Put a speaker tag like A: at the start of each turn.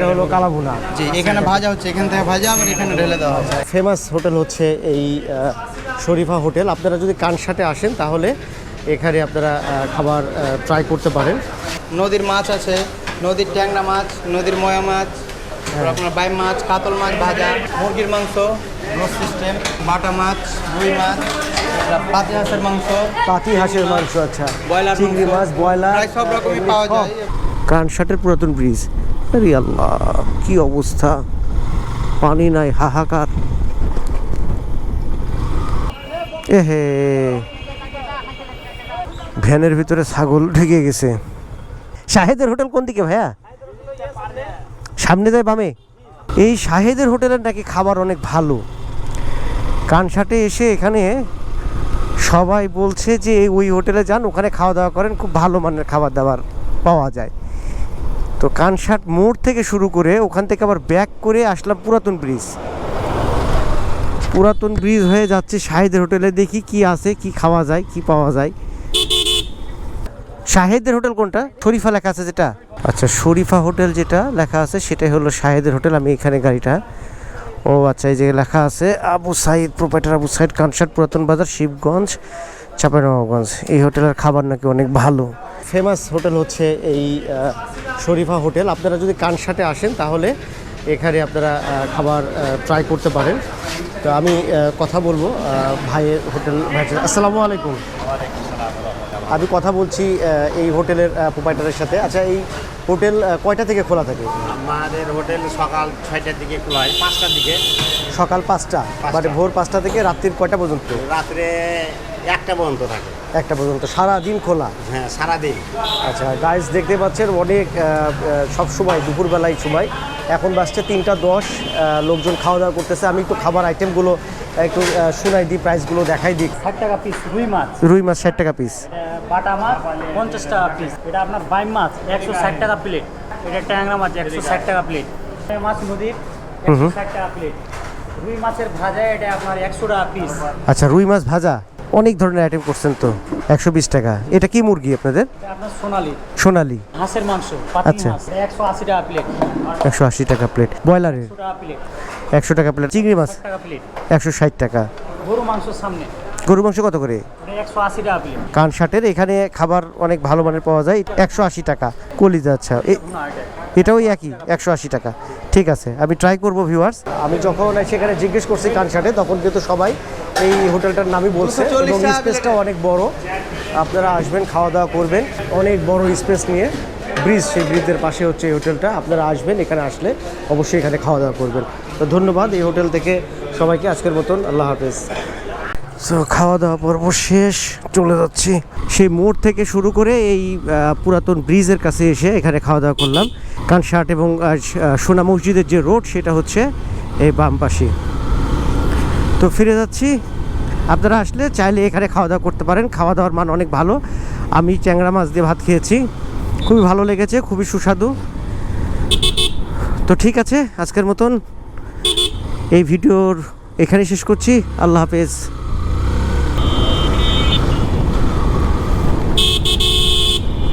A: এটা হলো কালাভুনা।
B: জি এখানে ভাজা হচ্ছে এখান থেকে ভাজা আবার এখানে ঢেলে দেওয়া হচ্ছে।
A: ফেমাস হোটেল হচ্ছে এই শরীফা হোটেল। আপনারা যদি কানসাটে আসেন তাহলে এখানে আপনারা খাবার ট্রাই করতে পারেন।
B: নদীর মাছ আছে নদীর ট্যাংরা মাছ নদীর ময়া মাছ তারপর আপনার বাই মাছ কাতল মাছ ভাজা মুরগির মাংস রোজ সিস্টেম বাটা মাছ রুই মাছ পাতি হাঁসের মাংস।
A: পাতি হাঁসের মাংস আচ্ছা।
B: ব্রয়লার
A: চিংড়ি মাছ ব্রয়লার।
B: সব রকমই পাওয়া যায়।
A: কানসাটের পুরাতন ব্রিজ আল্লাহ, কি অবস্থা? পানি নাই, হাহাকার। এহে, ভ্যানের ভিতরে ছাগল ঢেকে গেছে। শাহেদের হোটেল কোন দিকে ভাইয়া? সামনে যায় বামে? এই শাহেদের হোটেলের নাকি খাবার অনেক ভালো। কানসাটে এসে এখানে সবাই বলছে যে ওই হোটেলে যান, ওখানে খাওয়া দাওয়া করেন, খুব ভালো মানের খাবার দাবার পাওয়া যায়। তো কানসাট মোড় থেকে শুরু করে ওখান থেকে আবার ব্যাক করে আসলাম পুরাতন ব্রিজ পুরাতন ব্রিজ হয়ে যাচ্ছে শাহেদের হোটেলে, দেখি কি আছে, কি খাওয়া যায়, কি পাওয়া যায়। শাহেদের হোটেল কোনটা? শরীফা লেখা আছে যেটা? আচ্ছা শরীফা হোটেল যেটা লেখা আছে, সেটাই হলো শাহেদের হোটেল, আমি এখানে গাড়িটা। ও আচ্ছা এই যে লেখা আছে, আবু সাইদ প্রোপাইটার আবু সাইদ, কানসাট, পুরাতন বাজার, শিবগঞ্জ, চাঁপাইনবাবগঞ্জ। এই হোটেলের খাবার নাকি অনেক ভালো। ফেমাস হোটেল হচ্ছে এই শরীফা হোটেল। আপনারা যদি কানসাটে আসেন তাহলে এখানে আপনারা খাবার ট্রাই করতে পারেন। তো আমি কথা বলব ভাইয়ের হোটেল ভাই আসসালামু আলাইকুম। আমি কথা বলছি এই হোটেলের প্রোপাইটারের সাথে। আচ্ছা এই হোটেল কয়টা থেকে খোলা থাকে?
C: আমাদের হোটেল সকাল ছয়টার দিকে খোলা হয় পাঁচটার দিকে।
A: সকাল পাঁচটা মানে ভোর পাঁচটা থেকে রাত্রির কয়টা পর্যন্ত?
C: রাত্রে একটা পর্যন্ত থাকে।
A: একটা পর্যন্ত সারা দিন খোলা?
C: হ্যাঁ সারাদিন।
A: আচ্ছা গাইস দেখতে পাচ্ছেন অনেক সব সময় দুপুরবেলায় সময়। এখন বাসছে তিনটা দশ লোকজন খাওয়া দাওয়া করতেছে। আমি একটু খাবার আইটেমগুলো একটু শোনাই দিই প্রাইসগুলো দেখাই দিই।
D: ষাট টাকা পিস রুই মাছ।
A: রুই মাছ ষাট টাকা পিস
D: বাটা মাছ পঞ্চাশ টাকা পিস এটা আপনার বাইম মাছ একশো ষাট টাকা প্লেট এটা ট্যাংরা মাছ একশো ষাট টাকা প্লেট মাছ নদীর একশো ষাট টাকা প্লেট রুই মাছের ভাজা এটা আপনার একশো টাকা পিস
A: আচ্ছা রুই মাছ ভাজা? অনেক ধরনের আইটেম করছেন তো একশো বিশ টাকা। এটা কি মুরগি আপনাদের?
D: সোনালি।
A: সোনালি।
D: হাঁসের মাংস
A: আচ্ছা।
D: একশো আশি টাকা প্লেট
A: একশো আশি টাকা প্লেট ব্রয়লারের?
D: একশো টাকা প্লেট
A: চিংড়ি মাছ? একশো ষাট টাকা।
D: গরু মাংসের সামনে।
A: গরু মাংস কত করে? কানসাটের এখানে খাবার অনেক ভালো মানের পাওয়া যায়। একশো আশি টাকা। কলিজা আচ্ছা। এটাও একই একশো আশি টাকা। ঠিক আছে আমি ট্রাই করব ভিউয়ার্স আমি যখন সেখানে জিজ্ঞেস করছি কানসাটে তখন কিন্তু সবাই এই হোটেলটার নামই বলছে
B: 240
A: এবং
B: টাকা
A: স্পেসটা অনেক বড়। আপনারা আসবেন খাওয়া দাওয়া করবেন। অনেক বড় স্পেস নিয়ে ব্রিজ সেই ব্রিজের পাশে হচ্ছে এই হোটেলটা। আপনারা আসবেন এখানে আসলে অবশ্যই এখানে খাওয়া দাওয়া করবেন। তো ধন্যবাদ এই হোটেল থেকে সবাইকে আজকের মতন। আল্লাহ হাফেজ। সো খাওয়া দাওয়া পর্ব শেষ চলে যাচ্ছি। সেই মোড় থেকে শুরু করে এই পুরাতন ব্রিজের কাছে এসে এখানে খাওয়া দাওয়া করলাম। কানসাট এবং সোনা মসজিদের যে রোড সেটা হচ্ছে এই বাম পাশে। তো ফিরে যাচ্ছি। আপনারা আসলে চাইলে এখানে খাওয়া দাওয়া করতে পারেন। খাওয়া দাওয়ার মান অনেক ভালো। আমি চ্যাংরা মাছ দিয়ে ভাত খেয়েছি। খুবই ভালো লেগেছে, খুবই সুস্বাদু। তো ঠিক আছে, আজকের মতন এই ভিডিওর এখানে শেষ করছি। আল্লাহ হাফেজ।